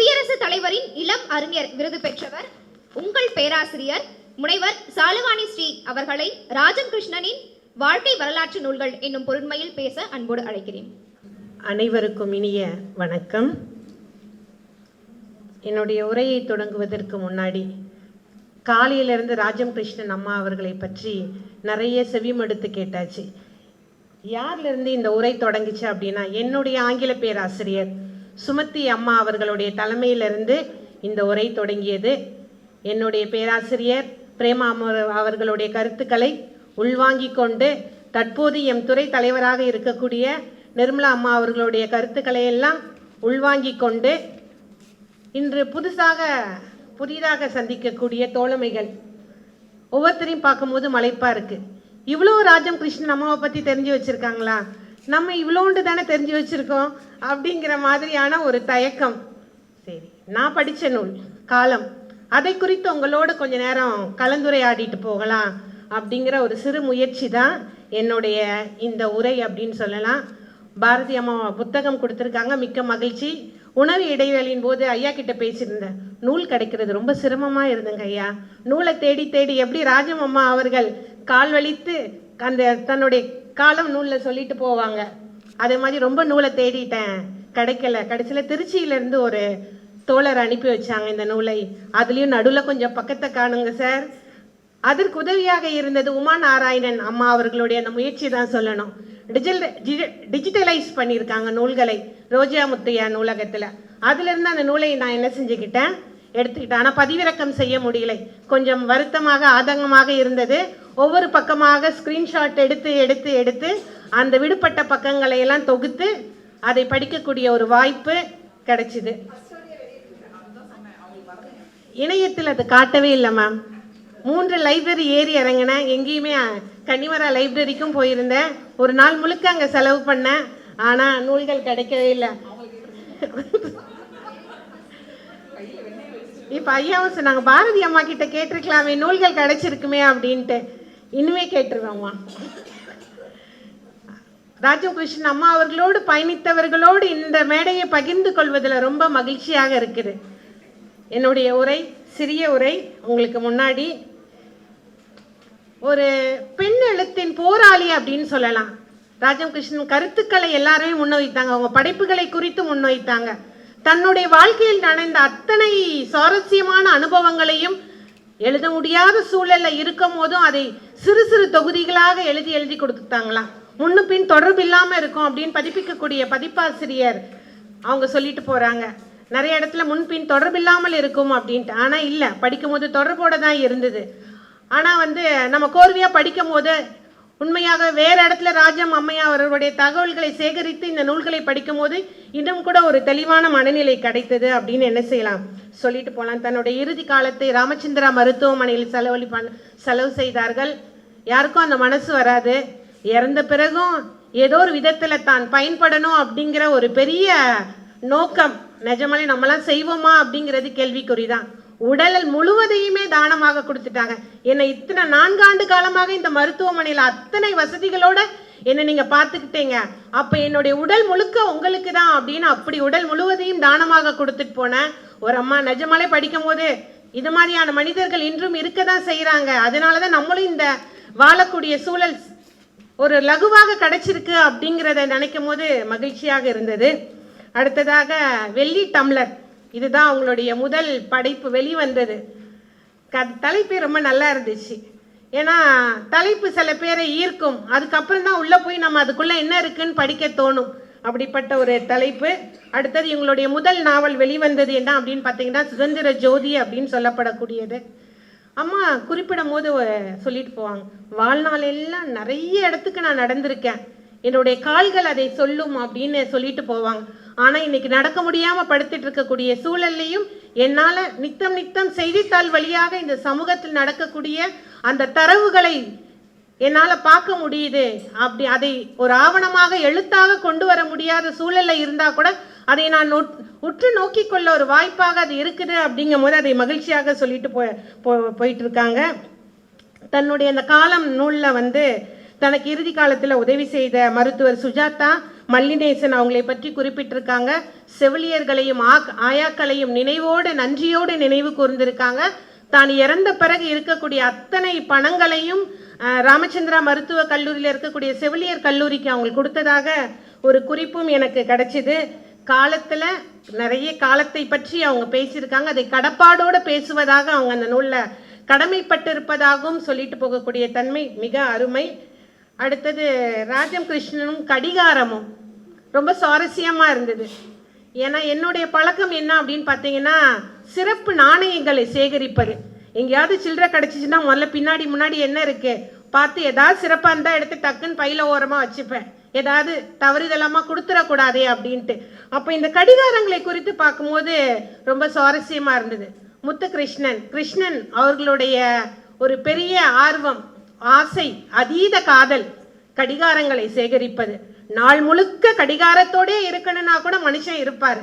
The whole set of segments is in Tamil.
குடியரசுத் தலைவரின் இளம் அறிஞர் விருது பெற்றவர் உங்கள் பேராசிரியர் முனைவர் சாலுவாணி ஸ்ரீ அவர்களை ராஜம் கிருஷ்ணனின் வாழ்க்கை வரலாற்று நூல்கள் என்னும் பொருண்மையில் பேச அன்போடு அழைக்கிறேன். அனைவருக்கும் இனிய வணக்கம். என்னுடைய உரையை தொடங்குவதற்கு முன்னாடி காலையிலிருந்து ராஜம் கிருஷ்ணன் அம்மா அவர்களை பற்றி நிறைய செவிமடுத்து கேட்டாச்சு. யார்லேருந்து இந்த உரை தொடங்குச்சு அப்படின்னா என்னுடைய ஆங்கில பேராசிரியர் சுமத்தி அம்மா அவர்களுடைய தலைமையிலிருந்து இந்த உரை தொடங்கியது. என்னுடைய பேராசிரியர் பிரேமா அவர்களுடைய கருத்துக்களை உள்வாங்கிக் கொண்டு தற்போது எம் துறை தலைவராக இருக்கக்கூடிய நிர்மலா அம்மா அவர்களுடைய கருத்துக்களை எல்லாம் உள்வாங்கிக் கொண்டு இன்று புதுசாக புதிதாக சந்திக்கக்கூடிய தோழமைகள் ஒவ்வொருத்தரையும் பார்க்கும்போது மலைப்பாக இருக்குது இவ்வளோ ராஜம் கிருஷ்ணன் அம்மாவை பற்றி தெரிஞ்சு வச்சுருக்காங்களா? நம்ம இவ்வளோண்டு தானே தெரிஞ்சு வச்சுருக்கோம் அப்படிங்கிற மாதிரியான ஒரு தயக்கம். சரி நான் படித்த நூல் காலம். அதை குறித்து உங்களோட கொஞ்ச நேரம் கலந்துரையாடிட்டு போகலாம் அப்படிங்கிற ஒரு சிறு முயற்சி தான் என்னுடைய இந்த உரை அப்படின்னு சொல்லலாம். பாரதி அம்மா புத்தகம் கொடுத்துருக்காங்க மிக்க மகிழ்ச்சி. உணவு இடைவேளையின் போது ஐயா கிட்ட பேசியிருந்தேன் நூல் கிடைக்கிறது ரொம்ப சிரமமாக இருந்துங்க ஐயா. நூலை தேடி தேடி எப்படி ராஜம் அம்மா அவர்கள் கால் வலித்து அந்த தன்னுடைய காலம் நூலில் சொல்லிட்டு போவாங்க. அதே மாதிரி ரொம்ப நூலை தேடிட்டேன். கிடைக்கல. கடைசியில் திருச்சியிலேருந்து ஒரு தோழர் அனுப்பி வச்சாங்க இந்த நூலை. அதுலேயும் நடுவில் கொஞ்சம் பக்கத்தை காணுங்க சார். அதற்கு உதவியாக இருந்தது உமா நாராயணன் அம்மா அவர்களுடைய அந்த முயற்சி தான் சொல்லணும். டிஜிட்டல் டிஜிட்டலைஸ் பண்ணியிருக்காங்க நூல்களை ரோஜா முத்தையா நூலகத்தில் அதுலேருந்து அந்த நூலை நான் என்ன செஞ்சுக்கிட்டேன்? எடுத்துக்கிட்டேன். ஆனால் பதிவிறக்கம் செய்ய முடியலை. கொஞ்சம் வருத்தமாக ஆதங்கமாக இருந்தது. ஒவ்வொரு பக்கமாக ஸ்க்ரீன்ஷாட் எடுத்து எடுத்து எடுத்து அந்த விடுபட்ட பக்கங்களை எல்லாம் தொகுத்து அதை படிக்கக்கூடிய ஒரு வாய்ப்பு கிடைச்சிது. இணையத்தில் அது காட்டவே இல்லை மேம் மூன்று லைப்ரரி ஏறி இறங்கினேன் எங்கேயுமே கன்னிமரா லைப்ரரிக்கும் போயிருந்தேன். ஒரு நாள் முழுக்க அங்கே செலவு பண்ணேன். ஆனால் நூல்கள் கிடைக்கவே இல்லை. இப்போ ஐயாவும் நாங்கள் பாரதி அம்மா கிட்ட கேட்டிருக்கலாமே நூல்கள் கிடைச்சிருக்குமே அப்படின்ட்டு. இனிமே கேட்டுருவேம்மா ராஜகிருஷ்ணன் அம்மா அவர்களோடு பயணித்தவர்களோடு இந்த மேடையை பகிர்ந்து கொள்வதில் ரொம்ப மகிழ்ச்சியாக இருக்குது. என்னுடைய உரை சிறிய உரை உங்களுக்கு முன்னாடி ஒரு பெண் எழுத்தின் போராளி அப்படின்னு சொல்லலாம். ராஜகிருஷ்ணன் கருத்துக்களை எல்லாருமே முன்வைத்தாங்க. அவங்க படைப்புகளை குறித்து முன்வைத்தாங்க. தன்னுடைய வாழ்க்கையில் நடந்த அத்தனை சுவாரஸ்யமான அனுபவங்களையும் எழுத முடியாத சூழல்ல இருக்கும் போதும் அதை சிறு சிறு தொகுதிகளாக எழுதி எழுதி கொடுத்துட்டாங்களாம் முன்னு பின் தொடர்பு இல்லாமல் இருக்கும் அப்படின்னு பதிப்பிக்கக்கூடிய பதிப்பாசிரியர் அவங்க சொல்லிட்டு போகிறாங்க நிறைய இடத்துல முன்பின் தொடர்பு இல்லாமல் இருக்கும் அப்படின்ட்டு. ஆனால் இல்லை படிக்கும் போது தொடர்போட தான் இருந்தது. ஆனால் வந்து நம்ம கோர்வையாக படிக்கும் போது உண்மையாக வேறு இடத்துல ராஜம் அம்மையா அவர்களுடைய தகவல்களை சேகரித்து இந்த நூல்களை படிக்கும்போது இன்னும் கூட ஒரு தெளிவான மனநிலை கிடைத்தது அப்படின்னு என்ன செய்யலாம்? சொல்லிட்டு போகலாம் தன்னுடைய இறுதி காலத்தை ராமச்சந்திரா மருத்துவமனையில் செலவழி பண் செலவு செய்தார்கள். யாருக்கும் அந்த மனசு வராது. இறந்த பிறகும் ஏதோ ஒரு விதத்தில் தான் பயன்படணும் அப்படிங்கிற ஒரு பெரிய நோக்கம். நிஜமாலே நம்மளாம் செய்வோமா அப்படிங்கிறது கேள்விக்குறி தான் உடல் முழுவதையுமே தானமாக கொடுத்துட்டாங்க. என்னை இத்தனை நான்காண்டு காலமாக இந்த மருத்துவமனையில் அத்தனை வசதிகளோட என்னை நீங்க பார்த்துக்கிட்டீங்க. அப்ப என்னுடைய உடல் முழுக்க உங்களுக்கு தான் அப்படின்னு அப்படி உடல் முழுவதையும் தானமாக கொடுத்துட்டு போனேன். ஒரு அம்மா நிஜமாலே படிக்கும் போது இது மாதிரியான மனிதர்கள் இன்றும் இருக்க தான் செய்கிறாங்க அதனால தான் நம்மளும் இந்த வாழக்கூடிய சூழல் ஒரு லகுவாக கிடைச்சிருக்கு அப்படிங்கிறத நினைக்கும் போது மகிழ்ச்சியாக இருந்தது. அடுத்ததாக வெள்ளி டம்ளர். இதுதான் அவங்களுடைய முதல் படைப்பு வெளிவந்தது. க தலைப்பு ரொம்ப நல்லா இருந்துச்சு. ஏன்னா தலைப்பு சில பேரை ஈர்க்கும். அதுக்கப்புறம் தான் உள்ளே போய் நம்ம அதுக்குள்ளே என்ன இருக்குன்னு படிக்க தோணும். அப்படிப்பட்ட ஒரு தலைப்பு. அடுத்தது இவங்களுடைய முதல் நாவல் வெளிவந்தது என்ன அப்படின்னு பார்த்தீங்கன்னா சுதந்திர ஜோதி அப்படின்னு சொல்லப்படக்கூடியது. அம்மா குறிப்பிடும் போது சொல்லிட்டு போவாங்க. வாழ்நாள் எல்லாம் நிறைய இடத்துக்கு நான் நடந்திருக்கேன். என்னுடைய கால்கள் அதை சொல்லும் அப்படின்னு சொல்லிட்டு போவாங்க. ஆனால் இன்னைக்கு நடக்க முடியாமல் படுத்துட்டு இருக்கக்கூடிய சூழல்லையும் என்னால் நித்தம் நித்தம் செய்தித்தாள் வழியாக இந்த சமூகத்தில் நடக்கக்கூடிய அந்த தரவுகளை என்னால் பார்க்க முடியுது. அப்படி அதை ஒரு ஆவணமாக எழுத்தாக கொண்டு வர முடியாத சூழலில் இருந்தால் கூட அதை நான் உற்று நோக்கி கொள்ள ஒரு வாய்ப்பாக அது இருக்குது அப்படிங்கும் போது அதை மகிழ்ச்சியாக சொல்லிட்டு போய் போ- போயிட்டு இருக்காங்க தன்னுடைய அந்த காலம் நூலில் வந்து தனக்கு இறுதி காலத்தில் உதவி செய்த மருத்துவர் சுஜாதா மல்லிநேசன் அவங்களை பற்றி குறிப்பிட்டிருக்காங்க. செவிலியர்களையும் ஆக்- ஆயாக்களையும் நினைவோடு நன்றியோடு நினைவு கூர்ந்திருக்காங்க. தான் இறந்த பிறகு இருக்கக்கூடிய அத்தனை பணங்களையும் ராமச்சந்திரா மருத்துவக் கல்லூரியில் இருக்கக்கூடிய செவிலியர் கல்லூரிக்கு அவங்க கொடுத்ததாக ஒரு குறிப்பும் எனக்கு கிடைச்சிது. காலத்தில் நிறைய காலத்தை பற்றி அவங்க பேசியிருக்காங்க. அதை கடப்பாடோடு பேசுவதாக அவங்க அந்த நூலில் கடமைப்பட்டிருப்பதாகவும் சொல்லிட்டு போகக்கூடிய தன்மை மிக அருமை. அடுத்தது ராஜம் கிருஷ்ணனும் கடிகாரமும். ரொம்ப சுவாரஸ்யமாக இருந்தது. ஏன்னா என்னுடைய பழக்கம் என்ன அப்படின்னு பார்த்தீங்கன்னா சிறப்பு நாணயங்களை சேகரிப்பது. எங்கேயாவது சில்லற கிடச்சிச்சின்னா முதல்ல பின்னாடி முன்னாடி என்ன இருக்குது பார்த்து ஏதாவது சிறப்பாக இருந்தால் எடுத்து டக்குன்னு பையில ஓரமாக வச்சுப்பேன். ஏதாவது தவறுதலாமல் கொடுத்துடக்கூடாதே அப்படின்ட்டு. அப்போ இந்த கடிகாரங்களை குறித்து பார்க்கும்போது ரொம்ப சுவாரஸ்யமாக இருந்தது. முத்து கிருஷ்ணன் கிருஷ்ணன் அவர்களுடைய ஒரு பெரிய ஆர்வம் ஆசை அதீத காதல் கடிகாரங்களை சேகரிப்பது. நாள் முழுக்க கடிகாரத்தோடே இருக்கணும்னா கூட மனுஷன் இருப்பார்.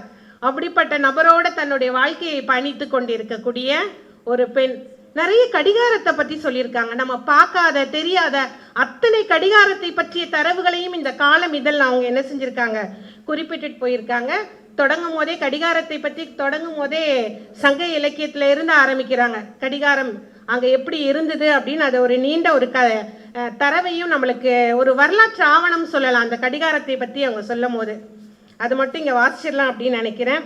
அப்படிப்பட்ட நபரோட தன்னுடைய வாழ்க்கையை பயணித்து கொண்டிருக்கக்கூடிய ஒரு பெண். நிறைய கடிகாரத்தை பற்றி சொல்லியிருக்காங்க. நம்ம பார்க்காத தெரியாத அத்தனை கடிகாரத்தை பற்றிய தரவுகளையும் இந்த காலம் இதழ் அவங்க என்ன செஞ்சுருக்காங்க? குறிப்பிட்டுட்டு போயிருக்காங்க. தொடங்கும் போதே கடிகாரத்தை பற்றி தொடங்கும் போதே சங்க இலக்கியத்தில் இருந்து ஆரம்பிக்கிறாங்க. கடிகாரம் அங்கே எப்படி இருந்தது அப்படின்னு அதை ஒரு நீண்ட ஒரு க தரவையும் நம்மளுக்கு ஒரு வரலாற்று ஆவணம் சொல்லலாம். அந்த கடிகாரத்தை பற்றி அவங்க சொல்லும் போது அது மட்டும் இங்கே வாசிச்சிடலாம் அப்படின்னு நினைக்கிறேன்.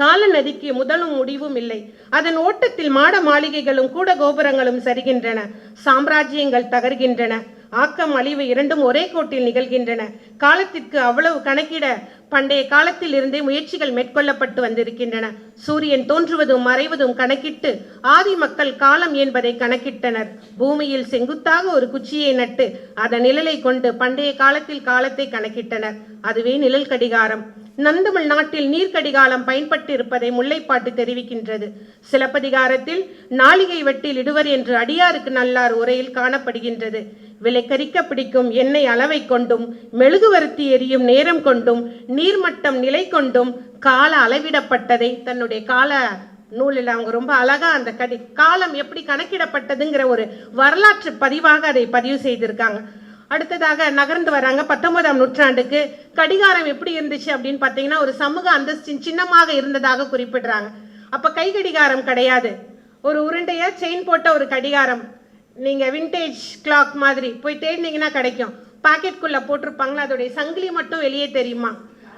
கால நதிக்கு முதலும் முடிவும் இல்லை. அதன் ஓட்டத்தில் மாட மாளிகைகளும் கூட கோபுரங்களும் சரிகின்றன. சாம்ராஜ்யங்கள் தகர்கின்றன. ஆக்கம் அழிவு இரண்டும் ஒரே கோட்டில் நிகழ்கின்றன. காலத்திற்கு அவ்வளவு கணக்கிட பண்டைய காலத்தில் இருந்தே முயற்சிகள் மேற்கொள்ளப்பட்டு வந்திருக்கின்றன. சூரியன் தோன்றுவதும் மறைவதும் கணக்கிட்டு ஆதி மக்கள் காலம் என்பதை கணக்கிட்டனர். பூமியில் செங்குத்தாக ஒரு குச்சியை நட்டு அதன் நிழலை கொண்டு பண்டைய காலத்தில் காலத்தை கணக்கிட்டனர். அதுவே நிழல் கடிகாரம். நந்தமிழ் நாட்டில் நீர்க்கடிகாலம் பயன்பட்டு இருப்பதை முல்லைப்பாட்டு தெரிவிக்கின்றது. சிலப்பதிகாரத்தில் நாளிகை வெட்டில் இடுவர் என்று அடியாருக்கு நல்லார் உரையில் காணப்படுகின்றது. விலைக்கரிக்க பிடிக்கும் எண்ணெய் அளவை கொண்டும் மெழுகுவர்த்தி எரியும் நேரம் கொண்டும் நீர்மட்டம் நிலை கொண்டும் கால அளவிடப்பட்டதை தன்னுடைய கால நூலில் அவங்க ரொம்ப அழகாக அந்த கடி காலம் எப்படி கணக்கிடப்பட்டதுங்கிற ஒரு வரலாற்று பதிவாக அதை பதிவு செய்திருக்காங்க. அடுத்ததாக நகர்ந்து வராங்க பத்தொன்பதாம் நூற்றாண்டுக்கு கடிகாரம் எப்படி இருந்துச்சு அப்படின்னு பார்த்தீங்கன்னா ஒரு சமூக அந்தஸ்தின் சின்னமாக இருந்ததாக குறிப்பிடுறாங்க. அப்போ கை கடிகாரம் கிடையாது. ஒரு உருண்டையாக செயின் போட்ட ஒரு கடிகாரம். நீங்கள் விண்டேஜ் கிளாக் மாதிரி போய் தேடினீங்கன்னா கிடைக்கும். பாக்கெட்குள்ளே போட்டிருப்பாங்களா? அதோடைய சங்கிலி மட்டும் வெளியே தெரியுமா?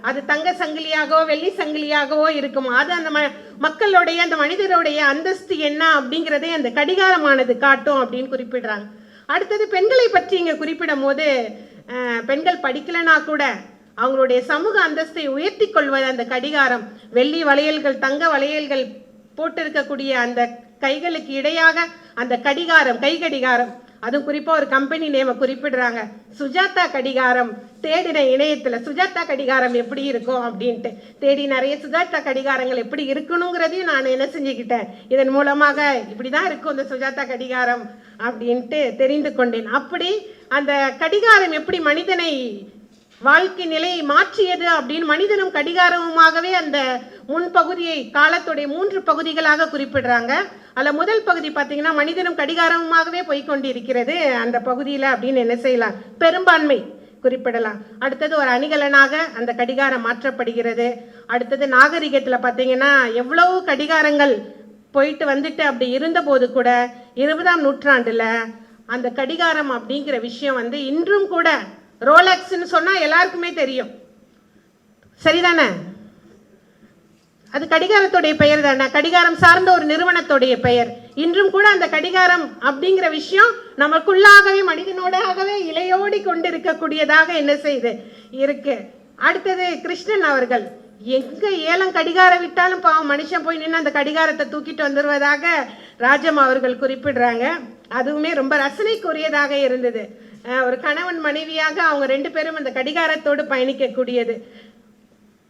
அது தங்க சங்கிலியாகவோ வெள்ளி சங்கிலியாகவோ இருக்குமா? அது அந்த ம மக்களுடைய அந்த மனிதருடைய அந்தஸ்து என்ன அப்படிங்கிறதே அந்த கடிகாரமானது காட்டும் அப்படின்னு குறிப்பிடுறாங்க. அடுத்தது பெண்களை பற்றி இங்கே குறிப்பிடும் போது பெண்கள் படிக்கலைன்னா கூட அவங்களுடைய சமூக அந்தஸ்தை உயர்த்தி கொள்வது அந்த கடிகாரம். வெள்ளி வளையல்கள் தங்க வளையல்கள் போட்டிருக்கக்கூடிய அந்த கைகளுக்கு இடையாக அந்த கடிகாரம் கை கடிகாரம். அதுவும் குறிப்பாக ஒரு கம்பெனி நேமை குறிப்பிடுறாங்க. சுஜாதா கடிகாரம். தேடின இணையத்தில் சுஜாதா கடிகாரம் எப்படி இருக்கும் அப்படின்ட்டு. தேடி நிறைய சுஜாதா கடிகாரங்கள் எப்படி இருக்கணுங்கிறதையும் நான் என்ன செஞ்சுக்கிட்டேன். இதன் மூலமாக இப்படி தான் இருக்கும் இந்த சுஜாதா கடிகாரம் அப்படின்ட்டு தெரிந்து கொண்டேன். அப்படி அந்த கடிகாரம் எப்படி மனிதனை வாழ்க்கை நிலையை மாற்றியது அப்படின்னு மனிதனும் கடிகாரமுமாகவே அந்த முன்பகுதியை காலத்துடைய மூன்று பகுதிகளாக குறிப்பிடுறாங்க. அதில் முதல் பகுதி பார்த்தீங்கன்னா மனிதனும் கடிகாரமுமாகவே போய்கொண்டிருக்கிறது அந்த பகுதியில் அப்படின்னு என்ன செய்யலாம்? பெரும்பான்மை குறிப்பிடலாம். அடுத்தது ஒரு அணிகலனாக அந்த கடிகாரம் மாற்றப்படுகிறது. அடுத்தது நாகரிகத்தில் பார்த்தீங்கன்னா எவ்வளவு கடிகாரங்கள் போயிட்டு வந்துட்டு அப்படி இருந்தபோது கூட இருபதாம் நூற்றாண்டில் அந்த கடிகாரம் அப்படிங்கிற விஷயம் வந்து இன்றும் கூட ரோலக்ஸ்னு சொன்னால் எல்லாருக்குமே தெரியும். சரிதானே? அது கடிகாரத்துடைய பெயர் தானே? கடிகாரம் சார்ந்த ஒரு நிறுவனத்துடைய பெயர். இன்றும் கூட அந்த கடிகாரம் அப்படிங்கிற விஷயம் நமக்குள்ளாகவே மனிதனோடாகவே இலையோடி கொண்டு இருக்கக்கூடியதாக என்ன செய்து? இருக்கு. அடுத்தது கிருஷ்ணன் அவர்கள். எங்க ஏலம் கடிகாரம் விட்டாலும் பாவம் மனுஷன் போய் நின்று அந்த கடிகாரத்தை தூக்கிட்டு வந்துடுவதாக ராஜம் அவர்கள் குறிப்பிடுறாங்க. அதுவுமே ரொம்ப ரசனைக்குரியதாக இருந்தது. ஒரு கணவன் மனைவியாக அவங்க ரெண்டு பேரும் அந்த கடிகாரத்தோடு பயணிக்கக்கூடியது.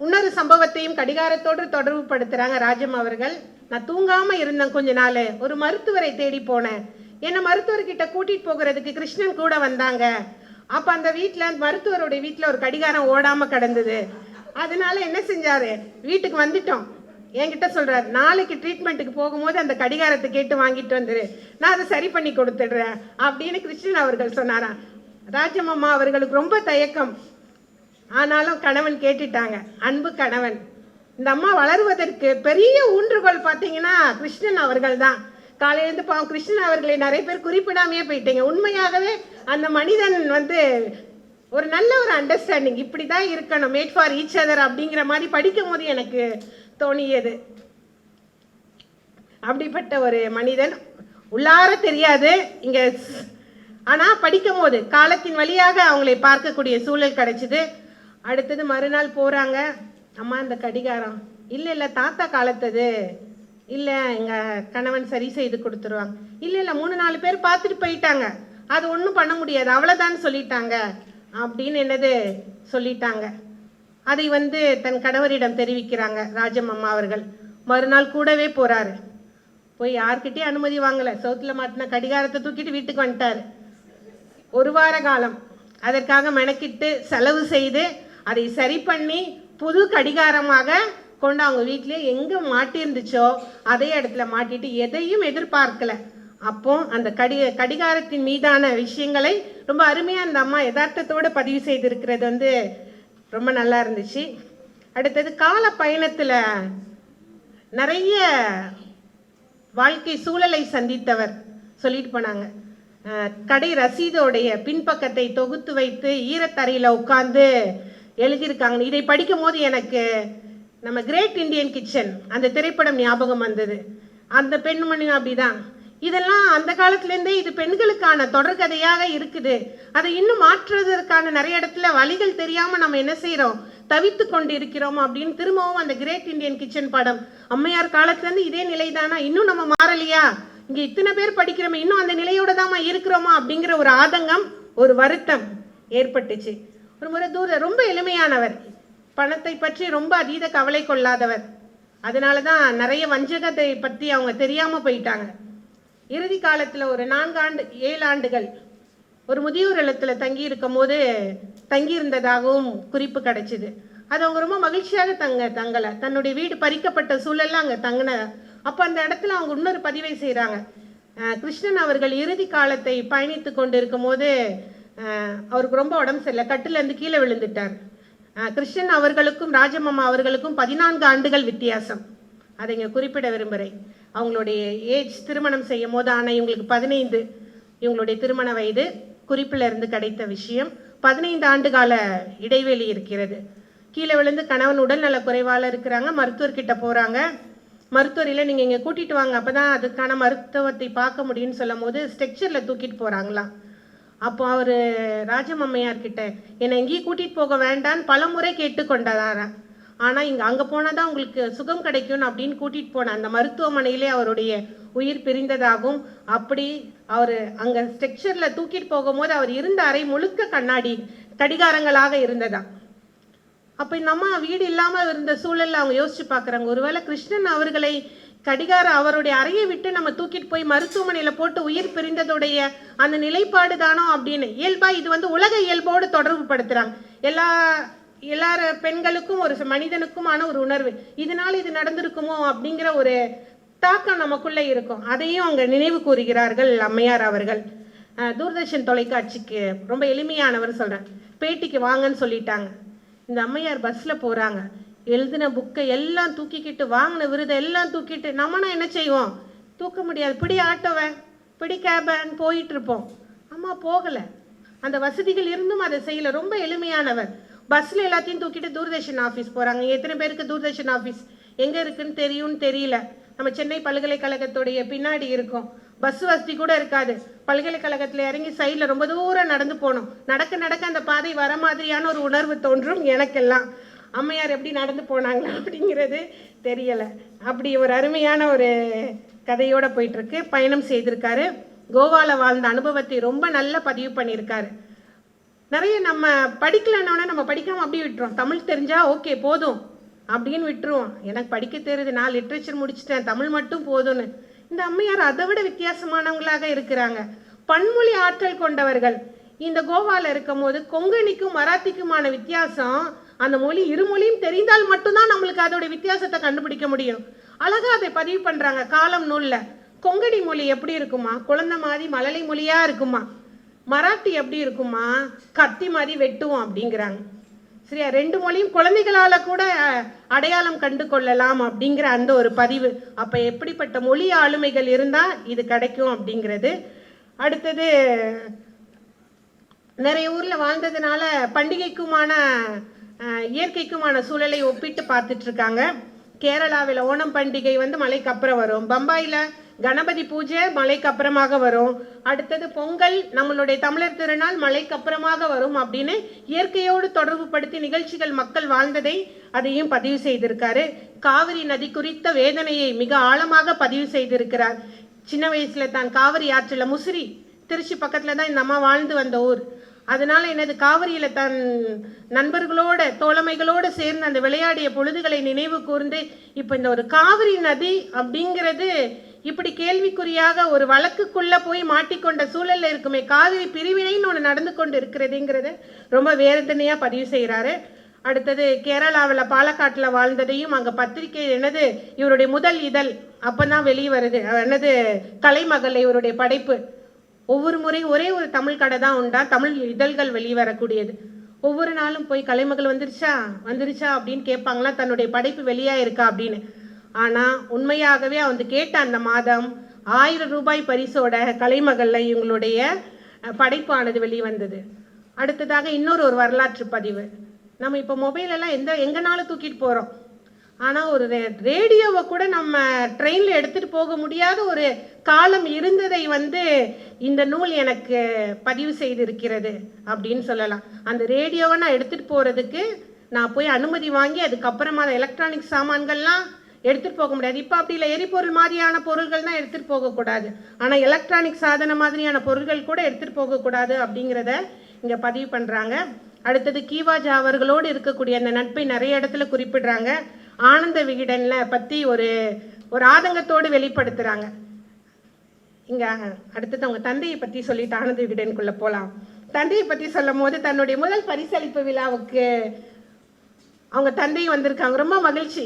இன்னொரு சம்பவத்தையும் கடிகாரத்தோடு தொடர்பு படுத்துகிறாங்க ராஜம் அவர்கள். நான் தூங்காமல் இருந்தேன் கொஞ்ச நாள். ஒரு மருத்துவரை தேடி போனேன். என்னை மருத்துவர்கிட்ட கூட்டிகிட்டு போகிறதுக்கு கிருஷ்ணன் கூட வந்தாங்க. அப்போ அந்த வீட்டில் மருத்துவருடைய வீட்டில் ஒரு கடிகாரம் ஓடாமல் கிடந்தது. அதனால என்ன செஞ்சாரு? வீட்டுக்கு வந்துட்டோம். என்கிட்ட சொல்கிறார் நாளைக்கு ட்ரீட்மெண்ட்டுக்கு போகும்போது அந்த கடிகாரத்தை கேட்டு வாங்கிட்டு வந்துரு. நான் அதை சரி பண்ணி கொடுத்துடுறேன். அப்படின்னு கிருஷ்ணன் அவர்கள் சொன்னாராம். ராஜமம்மா அவர்களுக்கு ரொம்ப தயக்கம். ஆனாலும் கணவன் கேட்டுட்டாங்க. அன்பு கணவன் இந்த அம்மா வளருவதற்கு பெரிய ஊன்றுகோல் பார்த்தீங்கன்னா கிருஷ்ணன் அவர்கள் தான் காலையிலேருந்து பாவம் கிருஷ்ணன் அவர்களை நிறைய பேர் குறிப்பிடாமையே போயிட்டீங்க. உண்மையாகவே அந்த மனிதன் வந்து ஒரு நல்ல ஒரு அண்டர்ஸ்டாண்டிங் இப்படி தான் இருக்கணும். மேட் ஃபார் ஈச் அதர் அப்படிங்கிற மாதிரி படிக்கும் போது எனக்கு தோணியது. அப்படிப்பட்ட ஒரு மனிதன் உள்ளார தெரியாது. இங்க ஆனால் ஆனா படிக்கும் போது காலத்தின் வழியாக அவங்களை பார்க்கக்கூடிய சூழல் கிடைச்சிது. அடுத்தது மறுநாள் போறாங்க. அம்மா இந்த கடிகாரம். இல்லை இல்லை தாத்தா காலத்தது. இல்லை எங்கள் கணவன் சரி செய்து கொடுத்துருவாங்க. இல்லை இல்லை மூணு நாலு பேர் பார்த்துட்டு போயிட்டாங்க. அது ஒன்றும் பண்ண முடியாது. அவ்வளோதான்னு சொல்லிட்டாங்க. அப்படின்னு என்னது சொல்லிட்டாங்க. அதை வந்து தன் கணவரிடம் தெரிவிக்கிறாங்க ராஜம் அம்மா அவர்கள். மறுநாள் கூடவே போகிறாரு போய் யார்கிட்டயும் அனுமதி வாங்கலை. சவுத்தில் மாட்டின கடிகாரத்தை தூக்கிட்டு வீட்டுக்கு வந்துட்டாரு. ஒரு வார காலம் அதற்காக மெனக்கிட்டு செலவு செய்து அதை சரி பண்ணி புது கடிகாரமாக கொண்டு அவங்க வீட்டிலேயே எங்கே மாட்டியிருந்துச்சோ அதே இடத்துல மாட்டிட்டு எதையும் எதிர்பார்க்கல. அப்போ அந்த கடி கடிகாரத்தின் மீதான விஷயங்களை ரொம்ப அருமையாக அந்த அம்மா யதார்த்தத்தோடு பதிவு செய்திருக்கிறது வந்து ரொம்ப நல்லா இருந்துச்சு. அடுத்தது கால பயணத்தில் நிறைய வாழ்க்கை சூழலை சந்தித்தவர் சொல்லிட்டு போனாங்க. கடை ரசீதோடைய பின்பக்கத்தை தொகுத்து வைத்து ஈரத்தரையில் உட்காந்து எழுதியிருக்காங்க. இதை படிக்கும் போது எனக்கு நம்ம கிரேட் இந்தியன் கிச்சன் அந்த திரைப்படம் ஞாபகம் வந்தது. அந்த பெண்மணியும் அப்படிதான். இதெல்லாம் அந்த காலத்துலேருந்தே இது பெண்களுக்கான தொடர்கதையாக இருக்குது. அதை இன்னும் மாற்றுவதற்கான நிறைய இடத்துல வழிகள் தெரியாமல் நம்ம என்ன செய்கிறோம் தவித்து கொண்டு இருக்கிறோம் அப்படின்னு திரும்பவும் அந்த கிரேட் இந்தியன் கிச்சன் படம். அம்மையார் காலத்துலேருந்து இதே இதே நிலைதானா? இன்னும் நம்ம மாறலையா? இங்கே இத்தனை பேர் படிக்கிறோமே இன்னும் அந்த நிலையோட தாமா இருக்கிறோமா அப்படிங்கிற ஒரு ஆதங்கம் ஒரு வருத்தம் ஏற்பட்டுச்சு. ஒரு முறை தூர ரொம்ப எளிமையானவர். பணத்தை பற்றி ரொம்ப அதீத கவலை கொள்ளாதவர். அதனால தான் நிறைய வஞ்சகத்தை பற்றி அவங்க தெரியாமல் போயிட்டாங்க. இறுதி காலத்தில் ஒரு நான்காண்டு ஏழு ஆண்டுகள் ஒரு முதியோர் இல்லத்தில் தங்கி இருக்கும் போது தங்கியிருந்ததாகவும் குறிப்பு கிடைச்சிது. அது அவங்க ரொம்ப மகிழ்ச்சியாக தங்க தங்கலை. தன்னுடைய வீடு பறிக்கப்பட்ட சூழலில் அங்கே தங்கின அப்போ அந்த இடத்துல அவங்க இன்னொரு பதிவை செய்கிறாங்க கிருஷ்ணன் அவர்கள் இறுதி காலத்தை பயணித்து கொண்டு இருக்கும் போது அவருக்கு ரொம்ப உடம்பு சரியில்லை. கட்டிலேருந்து கீழே விழுந்துட்டார். கிருஷ்ணன் அவர்களுக்கும் ராஜமம்மா அவர்களுக்கும் பதினான்கு ஆண்டுகள் வித்தியாசம். அதை இங்கே குறிப்பிட விரும்புகிறேன் அவங்களுடைய ஏஜ் திருமணம் செய்யும் போது ஆனால் இவங்களுக்கு பதினைந்து இவங்களுடைய திருமண வயது குறிப்பில் இருந்து கிடைத்த விஷயம். பதினைந்து ஆண்டு கால இடைவெளி இருக்கிறது. கீழே விழுந்து கணவன் உடல்நல குறைவால் இருக்கிறாங்க மருத்துவர்கிட்ட போகிறாங்க மருத்துவரையில் நீங்கள் இங்கே கூட்டிட்டு வாங்க அப்பதான் அதுக்கான மருத்துவத்தை பார்க்க முடியும்னு சொல்லும் போது ஸ்ட்ரக்சரில் தூக்கிட்டு போகிறாங்களாம் அப்போ அவர் ராஜமம்மையார்கிட்ட என்னை எங்கேயும் கூட்டிகிட்டு போக வேண்டான்னு பலமுறை கேட்டுக்கொண்டதாரான் ஆனால் இங்கே அங்கே போனால் தான் உங்களுக்கு சுகம் கிடைக்கும் அப்படின்னு கூட்டிகிட்டு போன அந்த மருத்துவமனையிலே அவருடைய உயிர் பிரிந்ததாகவும் அப்படி அவர் அங்கே ஸ்ட்ரக்சரில் தூக்கிட்டு போகும்போது அவர் இருந்த அறை முழுக்க கண்ணாடி கடிகாரங்களாக இருந்ததா. அப்போ நம்ம வீடு இல்லாமல் இருந்த சூழலில் அவங்க யோசிச்சு பார்க்குறாங்க ஒருவேளை கிருஷ்ணன் அவர்களை கடிகாரம் அவருடைய அறையை விட்டு நம்ம தூக்கிட்டு போய் மருத்துவமனையில் போட்டு உயிர் பிரிந்ததுடைய அந்த நிலைப்பாடு தானோ அப்படின்னு இயல்பா இது வந்து உலக இயல்போடு தொடர்பு படுத்துறாங்க எல்லா எல்லார பெண்களுக்கும் ஒரு மனிதனுக்குமான ஒரு உணர்வு. இதனால் இது நடந்திருக்குமோ அப்படிங்கிற ஒரு தாக்கம் நமக்குள்ளே இருக்கும். அதையும் அங்கே நினைவு கூறுகிறார்கள் அம்மையார் அவர்கள். தூர்தர்ஷன் தொலைக்காட்சிக்கு ரொம்ப எளிமையானவர் சொல்கிறேன் பேட்டிக்கு வாங்கன்னு சொல்லிட்டாங்க. இந்த அம்மையார் பஸ்ஸில் போகிறாங்க எழுதின புக்கை எல்லாம் தூக்கிக்கிட்டு வாங்கின விருதை எல்லாம் தூக்கிட்டு நம்மனா என்ன செய்வோம்? தூக்க முடியாது. பிடி ஆட்டோவை பிடி கேபன் போயிட்டு இருப்போம். அம்மா போகலை. அந்த வசதிகள் இருந்தும் அதை செய்யலை. ரொம்ப எளிமையானவர். பஸ்ல எல்லாத்தையும் தூக்கிட்டு தூர்தர்ஷன் ஆஃபீஸ் போறாங்க. எத்தனை பேருக்கு தூர்தர்ஷன் ஆஃபீஸ் எங்க இருக்குன்னு தெரியும்னு தெரியல. நம்ம சென்னை பல்கலைக்கழகத்துடைய பின்னாடி இருக்கும். பஸ் வசதி கூட இருக்காது. பல்கலைக்கழகத்தில் இறங்கி சைடில் ரொம்ப தூரம் நடந்து போகணும். நடக்க நடக்க அந்த பாதை வர மாதிரியான ஒரு உணர்வு தோன்றும் எனக்கெல்லாம். அம்மையார் எப்படி நடந்து போனாங்க அப்படிங்கிறது தெரியலை. அப்படி ஒரு அருமையான ஒரு கதையோட போயிட்டுருக்கு பயணம் செய்திருக்காரு. கோவால வாழ்ந்த அனுபவத்தை ரொம்ப நல்லா பதிவு பண்ணியிருக்காரு. நிறைய நம்ம படிக்கலன்னொன்னே நம்ம படிக்காமல் அப்படியே விட்டுறோம் தமிழ் தெரிஞ்சால் ஓகே போதும் அப்படின்னு விட்டுருவோம். எனக்கு படிக்க தெரியுது நான் லிட்ரேச்சர் முடிச்சிட்டேன் தமிழ் மட்டும் போதும்னு. இந்த அம்மையார் அதை விட வித்தியாசமானவங்களாக இருக்கிறாங்க. பன்மொழி ஆற்றல் கொண்டவர்கள். இந்த கோவாவில் இருக்கும் போது கொங்கணிக்கும் மராத்திக்குமான வித்தியாசம் அந்த மொழி இருமொழியும் தெரிந்தால் மட்டும்தான் நம்மளுக்கு அதோட வித்தியாசத்தை கண்டுபிடிக்க முடியும். அழகாக அதை பதிவு பண்ணுறாங்க காலம் நூலில். கொங்கணி மொழி எப்படி இருக்குமா? குழந்தை மாதிரி மழலை மொழியாக இருக்குமா? மராட்டி எப்படி இருக்குமா? கத்தி மாதிரி வெட்டுவோம் அப்படிங்கிறாங்க. சரியா? ரெண்டு மொழியும் குழந்தைகளால் கூட அடையாளம் கண்டு கொள்ளலாம் அப்படிங்கிற அந்த ஒரு பதிவு. அப்போ எப்படிப்பட்ட மொழி ஆளுமைகள் இருந்தால் இது கிடைக்கும் அப்படிங்கிறது. அடுத்தது நிறைய ஊரில் வாழ்ந்ததுனால பண்டிகைக்குமான இயற்கைக்குமான சூழலை ஒப்பிட்டு பார்த்துட்ருக்காங்க கேரளாவில் ஓணம் பண்டிகை வந்து மலைக்கு அப்புறம் வரும். பம்பாயில கணபதி பூஜை மலைக்கு அப்புறமாக வரும். அடுத்தது பொங்கல் நம்மளுடைய தமிழர் திருநாள் மலைக்கு அப்புறமாக வரும் அப்படின்னு இயற்கையோடு தொடர்பு படுத்தி நிகழ்ச்சிகள் மக்கள் வாழ்ந்ததை அதையும் பதிவு செய்திருக்காரு. காவிரி நதி குறித்த வேதனையை மிக ஆழமாக பதிவு செய்திருக்கிறார். சின்ன வயசுல தான் காவிரி ஆற்றுல முசிறி திருச்சி பக்கத்துல தான் இந்த அம்மா வாழ்ந்து வந்த ஊர். அதனால எனது காவிரியில தன் நண்பர்களோட தோழமைகளோட சேர்ந்து அந்த விளையாடிய பொழுதுகளை நினைவு கூர்ந்து இப்ப இந்த ஒரு காவிரி நதி அப்படிங்கிறது இப்படி கேள்விக்குறியாக ஒரு வழக்குக்குள்ள போய் மாட்டிக்கொண்ட சூழல்ல இருக்குமே காவிரி பிரிவினைன்னு ஒன்று நடந்து கொண்டு இருக்கிறதுங்கிறத ரொம்ப வேதனையா பதிவு செய்கிறாரு அடுத்தது கேரளாவில் பாலக்காட்டில் வாழ்ந்ததையும் அங்கே பத்திரிகை என்னது இவருடைய முதல் இதழ் அப்பதான் வெளியே வருது. என்னது கலைமகள் இவருடைய படைப்பு. ஒவ்வொரு முறையும் ஒரே ஒரு தமிழ் கடை தான் உண்டா? தமிழ் இதழ்கள் வெளிவரக்கூடியது ஒவ்வொரு நாளும் போய் கலைமகள் வந்துருச்சா? வந்துருச்சா? அப்படின்னு கேட்பாங்களா? தன்னுடைய படைப்பு வெளியாக இருக்கா அப்படின்னு. ஆனால் உண்மையாகவே அவன் கேட்ட அந்த மாதம் ஆயிரம் ரூபாய் பரிசோட கலைமகளில் இவங்களுடைய படைப்பானது வெளிவந்தது. அடுத்ததாக இன்னொரு ஒரு வரலாற்று பதிவு. நம்ம இப்போ மொபைலெல்லாம் எந்த எங்கனாலும் தூக்கிட்டு போகிறோம் ஆனால் ஒரு ரேடியோவை கூட நம்ம ட்ரெயினில் எடுத்துகிட்டு போக முடியாத ஒரு காலம் இருந்ததை வந்து இந்த நூல் எனக்கு பதிவு செய்திருக்கிறது அப்படின்னு சொல்லலாம். அந்த ரேடியோவை நான் எடுத்துகிட்டு போகிறதுக்கு நான் போய் அனுமதி வாங்கி அதுக்கப்புறமா அந்த எலக்ட்ரானிக் சாமான்கள்லாம் எடுத்துகிட்டு போக முடியாது. இப்போ அப்படி இல்லை. எரிபொருள் மாதிரியான பொருள்கள் தான் எடுத்துகிட்டு போகக்கூடாது ஆனால் எலக்ட்ரானிக் சாதனம் மாதிரியான பொருட்கள் கூட எடுத்துகிட்டு போகக்கூடாது அப்படிங்கிறத இங்கே பதிவு பண்ணுறாங்க அடுத்தது கீவாஜா அவர்களோடு இருக்கக்கூடிய அந்த நட்பை நிறைய இடத்துல குறிப்பிடுறாங்க. ஆனந்த விகிடனில் பற்றி ஒரு ஒரு ஆதங்கத்தோடு வெளிப்படுத்துகிறாங்க இங்கே அடுத்தது அவங்க தந்தையை பற்றி சொல்லிட்டு ஆனந்த விகிடனுக்குள்ளே போகலாம் தந்தையை பற்றி சொல்லும் போது தன்னுடைய முதல் பரிசளிப்பு விழாவுக்கு அவங்க தந்தை வந்திருக்காங்க. ரொம்ப மகிழ்ச்சி.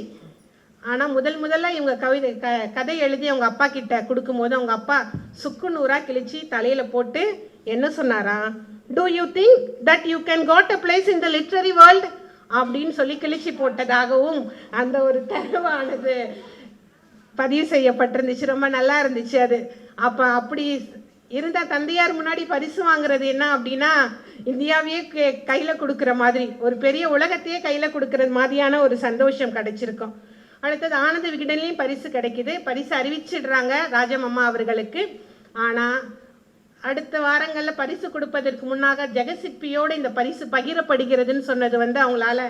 ஆனால் முதல் முதல்ல இவங்க கவிதை க கதை எழுதி அவங்க அப்பா கிட்ட கொடுக்கும்போது அவங்க அப்பா சுக்கு நூறாக கிழிச்சு தலையில் போட்டு என்ன சொன்னாரா? Do you think that you can code a place in the literary world அப்படின்னு சொல்லி கிழிச்சு போட்டதாகவும் அந்த ஒரு தரவானது பதிவு செய்யப்பட்டிருந்துச்சு. ரொம்ப நல்லா இருந்துச்சு அது. அப்போ அப்படி இருந்த தந்தையார் முன்னாடி பரிசு வாங்குறது என்ன அப்படின்னா இந்தியாவையே கே- கொடுக்குற மாதிரி ஒரு பெரிய உலகத்தையே கையில் கொடுக்குற மாதிரியான ஒரு சந்தோஷம் கிடைச்சிருக்கும். அடுத்தது ஆனந்த விகடன்லயும் பரிசு கிடைக்குது. பரிசு அறிவிச்சிடுறாங்க ராஜமம்மா அவர்களுக்கு. ஆனால் அடுத்த வாரங்களில் பரிசு கொடுப்பதற்கு முன்னாக ஜெகசிப்பியோடு இந்த பரிசு பகிரப்படுகிறதுன்னு சொன்னது வந்து அவங்களால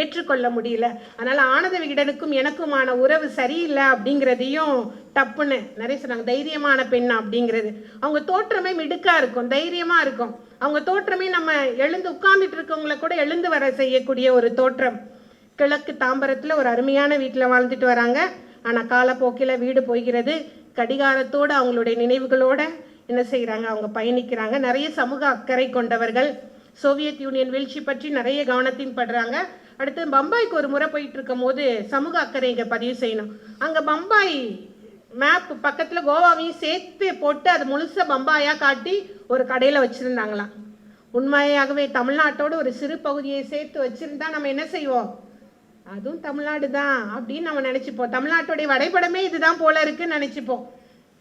ஏற்றுக்கொள்ள முடியல. அதனால் ஆனந்த விகடனுக்கும் எனக்குமான உறவு சரியில்லை அப்படிங்கிறதையும் தப்புன்னு நிறைய சொன்னாங்க. தைரியமான பெண் அப்படிங்கிறது. அவங்க தோற்றமே மிடுக்காக இருக்கும் தைரியமாக இருக்கும். அவங்க தோற்றமே நம்ம எழுந்து உட்கார்ந்துட்டு இருக்கவங்கள கூட எழுந்து வர செய்யக்கூடிய ஒரு தோற்றம். கிழக்கு தாம்பரத்தில் ஒரு அருமையான வீட்டில் வாழ்ந்துட்டு வராங்க. ஆனால் காலப்போக்கில் வீடு போகிறது கடிகாரத்தோடு அவங்களுடைய நினைவுகளோட என்ன செய்கிறாங்க அவங்க பயணிக்கிறாங்க. நிறைய சமூக அக்கறை கொண்டவர்கள். சோவியத் யூனியன் வீழ்ச்சி பற்றி நிறைய கவனத்தின் படுறாங்க. அடுத்து பம்பாய்க்கு ஒரு முறை போயிட்டு இருக்கும் போது சமூக அக்கறை இங்கே பதிவு செய்யணும். அங்கே பம்பாய் மேப் பக்கத்தில் கோவாவையும் சேர்த்து போட்டு அது முழுசாக பம்பாயாக காட்டி ஒரு கடையில் வச்சுருந்தாங்களாம். உண்மையாகவே தமிழ்நாட்டோட ஒரு சிறு பகுதியை சேர்த்து வச்சுருந்தா நம்ம என்ன செய்வோம்? அதுவும் தமிழ்நாடு தான் அப்படின்னு நம்ம நினச்சிப்போம். தமிழ்நாட்டுடைய வரைபடமே இதுதான் போல இருக்குன்னு நினச்சிப்போம்.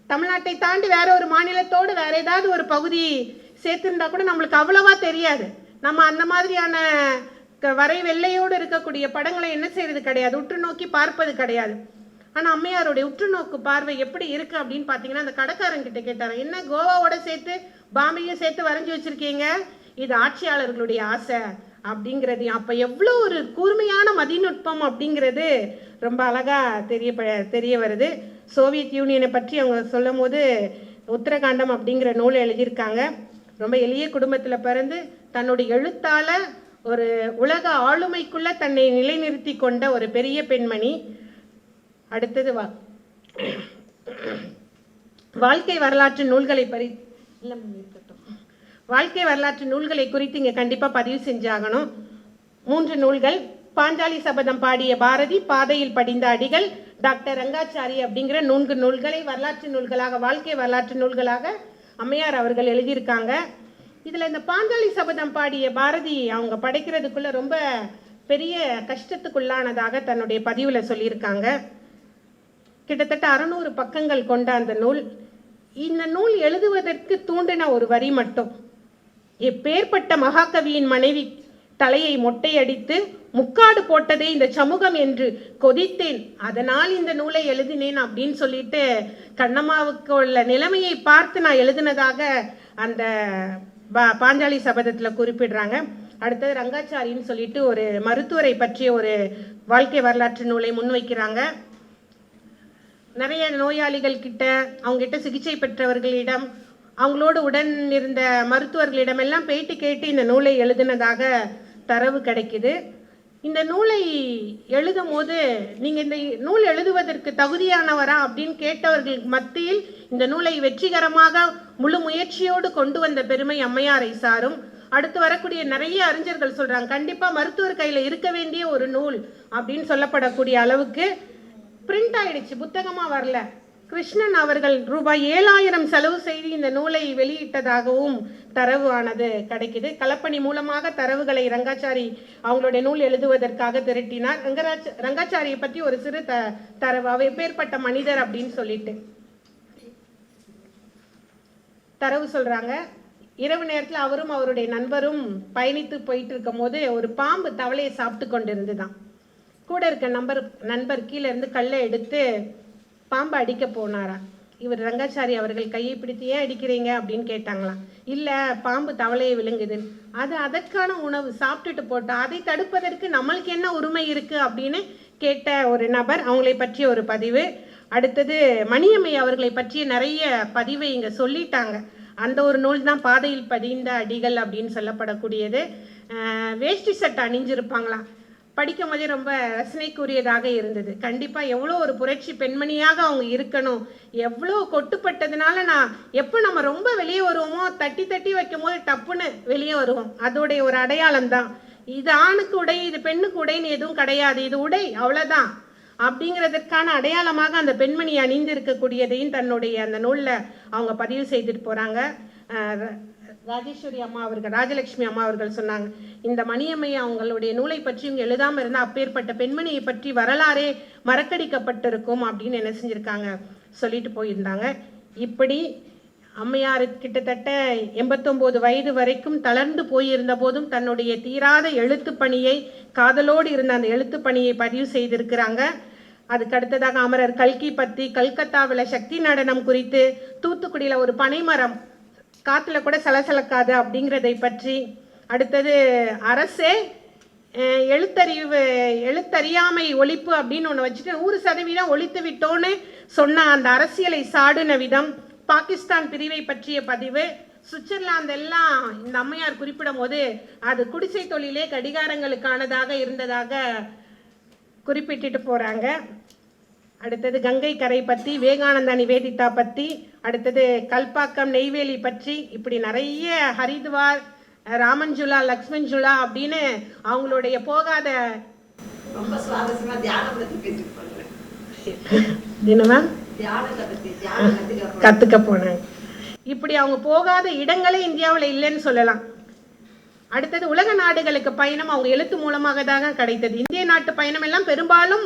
தமிழ்நாட்டை தாண்டி வேற ஒரு மாநிலத்தோடு வேற ஏதாவது ஒரு பகுதி சேர்த்துருந்தா கூட நம்மளுக்கு அவ்வளவா தெரியாது. நம்ம அந்த மாதிரியான க- வரை வெள்ளையோடு இருக்கக்கூடிய படங்களை என்ன செய்யறது கிடையாது. உற்று நோக்கி பார்ப்பது கிடையாது. ஆனா அம்மையாருடைய உற்று நோக்கு பார்வை எப்படி இருக்கு அப்படின்னு பாத்தீங்கன்னா அந்த கடைக்காரங்கிட்ட கிட்ட என்ன கோவாவோட சேர்த்து பாம்பையும் சேர்த்து வரைஞ்சி வச்சிருக்கீங்க? இது ஆட்சியாளர்களுடைய ஆசை. அப்படிங்கிறது அப்போ எவ்வளோ ஒரு கூர்மையான மதிநுட்பம் அப்படிங்கிறது ரொம்ப அழகாக தெரிய தெரிய வருது சோவியத் யூனியனை பற்றி அவங்க சொல்லும் போது உத்தரகாண்டம் அப்படிங்கிற நூல் எழுதியிருக்காங்க ரொம்ப எளிய குடும்பத்தில் பிறந்து தன்னுடைய எழுத்தால் ஒரு உலக ஆளுமைக்குள்ள தன்னை நிலைநிறுத்தி கொண்ட ஒரு பெரிய பெண்மணி அடுத்தது வா வாழ்க்கை வரலாற்று நூல்களை பறி இல்ல. வாழ்க்கை வரலாற்று நூல்களை குறித்து இங்கே கண்டிப்பாக பதிவு செஞ்சாகணும். மூன்று நூல்கள். பாஞ்சாலி சபதம் பாடிய பாரதி பாதையில் படிந்த அடிகள் டாக்டர் ரங்காச்சாரி அப்படிங்கிற நூன்கு நூல்களை வரலாற்று நூல்களாக வாழ்க்கை வரலாற்று நூல்களாக அம்மையார் அவர்கள் எழுதியிருக்காங்க. இதில் இந்த பாஞ்சாலி சபதம் பாடிய பாரதி அவங்க படைக்கிறதுக்குள்ளே ரொம்ப பெரிய கஷ்டத்துக்குள்ளானதாக தன்னுடைய பதிவில் சொல்லியிருக்காங்க. கிட்டத்தட்ட அறநூறு பக்கங்கள் கொண்ட அந்த நூல். இந்த நூல் எழுதுவதற்கு தூண்டின ஒரு வரி மட்டும். இப்பேற்பட்ட மகாகவியின் மனைவி தலையை மொட்டையடித்து முக்காடு போட்டதே இந்த சமூகம் என்று கொதித்தேன். அதனால் இந்த நூலை எழுதினேன் அப்படின்னு சொல்லிட்டு கண்ணம்மாவுக்கு உள்ள நிலைமையை பார்த்து நான் எழுதினதாக அந்த பா- பாஞ்சாலி சபதத்தில் குறிப்பிடுறாங்க. அடுத்தது ரங்காச்சாரின்னு சொல்லிட்டு ஒரு மருத்துவரை பற்றிய ஒரு வாழ்க்கை வரலாற்று நூலை முன்வைக்கிறாங்க நிறைய நோயாளிகள் கிட்ட அவங்க கிட்ட சிகிச்சை பெற்றவர்களிடம் அவங்களோடு உடன் இருந்த மருத்துவர்களிடமெல்லாம் பேட்டி கேட்டு இந்த நூலை எழுதினதாக தரவு கிடைக்குது. இந்த நூலை எழுதும் போது நீங்கள் இந்த நூல் எழுதுவதற்கு தகுதியானவரா அப்படின்னு கேட்டவர்கள் மத்தியில் இந்த நூலை வெற்றிகரமாக முழு முயற்சியோடு கொண்டு வந்த பெருமை அம்மையாரை சாரும். அடுத்து வரக்கூடிய நிறைய அறிஞர்கள் சொல்கிறாங்க கண்டிப்பாக மருத்துவர் கையில் இருக்க வேண்டிய ஒரு நூல் அப்படின்னு சொல்லப்படக்கூடிய அளவுக்கு பிரிண்ட் ஆயிடுச்சு புத்தகமாக வரல. கிருஷ்ணன் அவர்கள் ரூபாய் ஏழாயிரம் செலவு செய்து இந்த நூலை வெளியிட்டதாகவும் தரவு ஆனது கிடைக்குது. கலப்பணி மூலமாக தரவுகளை ரங்காச்சாரி அவங்களுடைய நூல் எழுதுவதற்காக திரட்டினார். ரங்கராஜ் ரங்காச்சாரியை பற்றி ஒரு சிறு த தரவு. அவ எப்பேற்பட்ட மனிதர் அப்படின்னு சொல்லிட்டு. தரவு சொல்றாங்க. இரவு நேரத்தில் அவரும் அவருடைய நண்பரும் பயணித்து போயிட்டு இருக்கும்போது ஒரு பாம்பு தவளையை சாப்பிட்டு கொண்டிருந்துதான். கூட இருக்க நம்பர் நண்பர் கீழே இருந்து கல்லை எடுத்து பாம்பை அடிக்க போனாரா? இவர் ரங்காச்சாரி அவர்கள் கையை பிடித்து ஏன் அடிக்கிறீங்க? அப்படின்னு கேட்டாங்களாம். இல்லை பாம்பு தவளையை விழுங்குது. அது அதற்கான உணவு. சாப்பிட்டுட்டு போட்டால் அதை தடுப்பதற்கு நம்மளுக்கு என்ன உரிமை இருக்குது அப்படின்னு கேட்ட ஒரு நபர் அவங்களை பற்றிய ஒரு பதிவு. அடுத்தது மணியம்மை அவர்களை பற்றிய நிறைய பதிவை இங்கே சொல்லிட்டாங்க. அந்த ஒரு நூல் தான் பாதையில் பதிந்த அடிகள் அப்படின்னு சொல்லப்படக்கூடியது. வேஷ்டி சட்டை அணிஞ்சிருப்பாங்களாம். படிக்கும் போதே ரொம்ப ரசனைக்குரியதாக இருந்தது. கண்டிப்பாக எவ்வளோ ஒரு புரட்சி பெண்மணியாக அவங்க இருக்கணும். எவ்வளோ கொட்டுப்பட்டதுனால நான் எப்போ நம்ம ரொம்ப வெளியே வருவோமோ தட்டி தட்டி வைக்கும் போது டப்புன்னு வெளியே வருவோம். அதோடைய ஒரு அடையாளம் தான். இது ஆணுக்கு உடை இது பெண்ணுக்கு உடைன்னு எதுவும் கிடையாது. இது உடை அவ்வளோதான் அப்படிங்கிறதுக்கான அடையாளமாக அந்த பெண்மணி அணிந்து இருக்கக்கூடியதையும் தன்னுடைய அந்த நூலில் அவங்க பதிவு செய்துட்டு போகிறாங்க ராஜேஸ்வரி அம்மா அவர்கள் ராஜலட்சுமி அம்மா அவர்கள் சொன்னாங்க இந்த மணியம்மை அவங்களுடைய நூலை பற்றி இவங்க எழுதாமல் இருந்தால் அப்பேற்பட்ட பெண்மணியை பற்றி வரலாறே மறக்கடிக்கப்பட்டிருக்கும் அப்படின்னு என்ன செஞ்சுருக்காங்க சொல்லிட்டு போயிருந்தாங்க. இப்படி அம்மையார் கிட்டத்தட்ட எண்பத்தொம்போது வயது வரைக்கும் தளர்ந்து போயிருந்த போதும் தன்னுடைய தீராத எழுத்து பணியை காதலோடு இருந்த அந்த எழுத்து பணியை பதிவு செய்திருக்கிறாங்க. அதுக்கு அடுத்ததாக அமரர் கல்கி பத்தி கல்கத்தாவில் சக்தி நடனம் குறித்து தூத்துக்குடியில் ஒரு பனைமரம் காற்றுல கூட சலசலக்காது அப்படிங்கிறதை பற்றி அடுத்தது அரசே எழுத்தறிவு எழுத்தறியாமை ஒழிப்பு அப்படின்னு ஒன்று வச்சுட்டு நூறு சதவீதம் ஒழித்து விட்டோன்னு சொன்ன அந்த அரசியலை சாடின விதம் பாகிஸ்தான் பிரிவை பற்றிய பதிவு. சுவிட்சர்லாந்து எல்லாம் இந்த அம்மையார் குறிப்பிடும் போது அது குடிசை தொழிலே கடிகாரங்களுக்கானதாக இருந்ததாக குறிப்பிட்டுட்டு போகிறாங்க அடுத்தது கங்கை கரை பற்றி விவேகானந்தா நிவேதிதா பற்றி அடுத்தது கல்பாக்கம் நெய்வேலி பற்றி இப்படி நிறைய ஹரித்வார் ராமன்ஜுலா லக்ஷ்மன்ஜுலா அப்படின்னு அவங்களுடைய போகாத ரொம்ப சுவாரஸ்யமா தியானம் பத்தி கத்துக்க கற்றுக்க போனாங்க இப்படி அவங்க போகாத இடங்களே இந்தியாவில் இல்லைன்னு சொல்லலாம். அடுத்தது உலக நாடுகளுக்கு பயணம் அவங்க எழுத்து மூலமாக தான் கிடைத்தது. இந்திய நாட்டு பயணம் எல்லாம் பெரும்பாலும்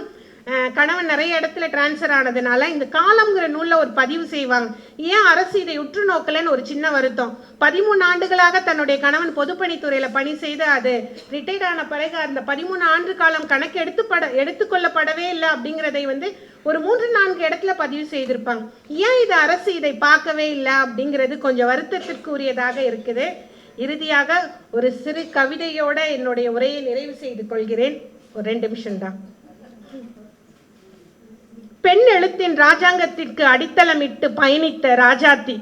கணவன் நிறைய இடத்துல டிரான்ஸ்ஃபர் ஆனதுனால இந்த காலம்ங்கிற நூலில் ஒரு பதிவு செய்வாங்க. ஏன் அரசு இதை உற்று நோக்கலைன்னு ஒரு சின்ன வருத்தம். பதிமூணு ஆண்டுகளாக தன்னுடைய கணவன் பொதுப்பணித்துறையில் பணி செய்து அது ரிட்டையர்ட் ஆன பிறகு அந்த பதிமூணு ஆண்டு காலம் கணக்கு பட எடுத்துக்கொள்ளப்படவே இல்லை அப்படிங்கிறதை வந்து ஒரு மூன்று நான்கு இடத்துல பதிவு செய்திருப்பாங்க. ஏன் இது அரசு இதை பார்க்கவே இல்லை அப்படிங்கிறது கொஞ்சம் வருத்தத்திற்குரியதாக இருக்குது. இறுதியாக ஒரு சிறு கவிதையோட என்னுடைய உரையை நிறைவு செய்து கொள்கிறேன். ஒரு ரெண்டு நிமிஷம் தான் பெண் எழுத்தின் ராஜாங்கத்திற்கு அடித்தளமிட்டு பயணித்த ராஜாத்தி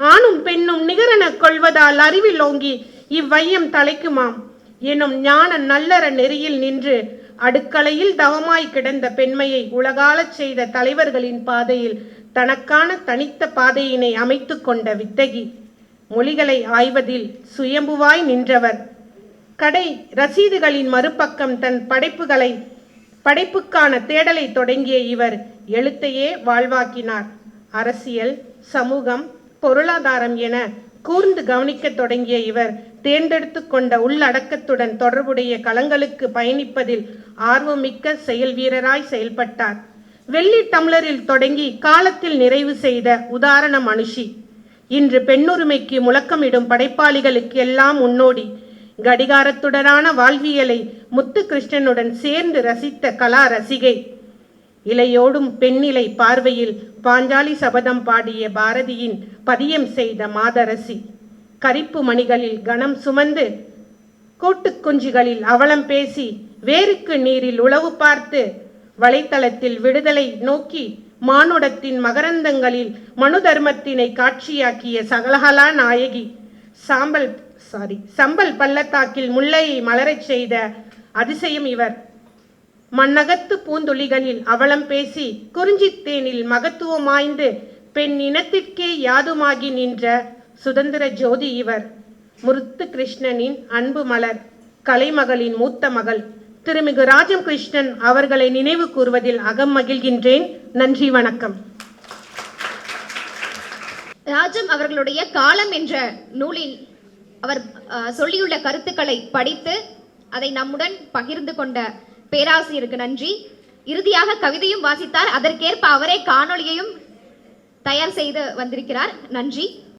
ஆணும் பெண்ணும் நிகரென கொள்வதால் அறிவில் ஓங்கி இவ்வையம் தலைக்குமாம். எனும் ஞான நல்லற நெறியில் நின்று அடுக்கலையில் தவமாய் கிடந்த பெண்மையை உலகாலச் செய்த தலைவர்களின் பாதையில் தனக்கான தனித்த பாதையினை அமைத்து கொண்ட வித்தகி மொழிகளை ஆய்வதில் சுயம்புவாய் நின்றவர். கடை ரசீதுகளின் மறுபக்கம் தன் படைப்புகளை படைப்புக்கான தேடலை தொடங்கிய இவர் எழுத்தையே வாழ்வாக்கினார். அரசியல் சமூகம் பொருளாதாரம் என கூர்ந்து கவனிக்கத் தொடங்கிய இவர் தேர்ந்தெடுத்து கொண்ட உள்ளடக்கத்துடன் தொடர்புடைய களங்களுக்கு பயணிப்பதில் ஆர்வமிக்க செயல் வீரராய் செயல்பட்டார். வெள்ளி டம்ளரில் தொடங்கி காலத்தில் நிறைவு செய்த உதாரண மனுஷி. இன்று பெண்ணுரிமைக்கு முழக்கமிடும் படைப்பாளிகளுக்கு எல்லாம் முன்னோடி. கடிகாரத்துடனான வாழ்வியலை முத்து கிருஷ்ணனுடன் சேர்ந்து ரசித்த கலா ரசிகை. இலையோடும் பெண்ணிலை பார்வையில் பாஞ்சாலி சபதம் பாடிய பாரதியின் பதியம் செய்த மாதரசி. கரிப்பு மணிகளில் கணம் சுமந்து கோட்டுக்குஞ்சிகளில் அவலம் பேசி வேருக்கு நீரில் உளவு பார்த்து வலைத்தளத்தில் விடுதலை நோக்கி மானுடத்தின் மகரந்தங்களில் மனு தர்மத்தினை காட்சியாக்கிய சகலகலா நாயகி. சாம்பல் சாரி சம்பல் பள்ளத்தாக்கில் முல்லையை மலரச் செய்த அதிசயம் இவர். மண்ணகத்து பூந்துளிகளில் அவலம் பேசி குறிஞ்சித்தேனில் மகத்துவமாய்ந்து பெண் இனத்திற்கே யாதுமாகி நின்ற சுதந்திர ஜோதி இவர். முருத்து கிருஷ்ணனின் அன்பு மலர் கலைமகளின் மூத்த மகள் திருமிகு ராஜம் கிருஷ்ணன் அவர்களை நினைவு கூறுவதில் அகம் மகிழ்கின்றேன். நன்றி வணக்கம். ராஜம் அவர்களுடைய காலம் என்ற நூலில் அவர் அஹ், சொல்லியுள்ள கருத்துக்களை படித்து அதை நம்முடன் பகிர்ந்து கொண்ட பேராசிரியருக்கு நன்றி. இறுதியாக கவிதையும் வாசித்தார். அதற்கேற்ப அவரே காணொளியையும் தயார் செய்து வந்திருக்கிறார். நன்றி.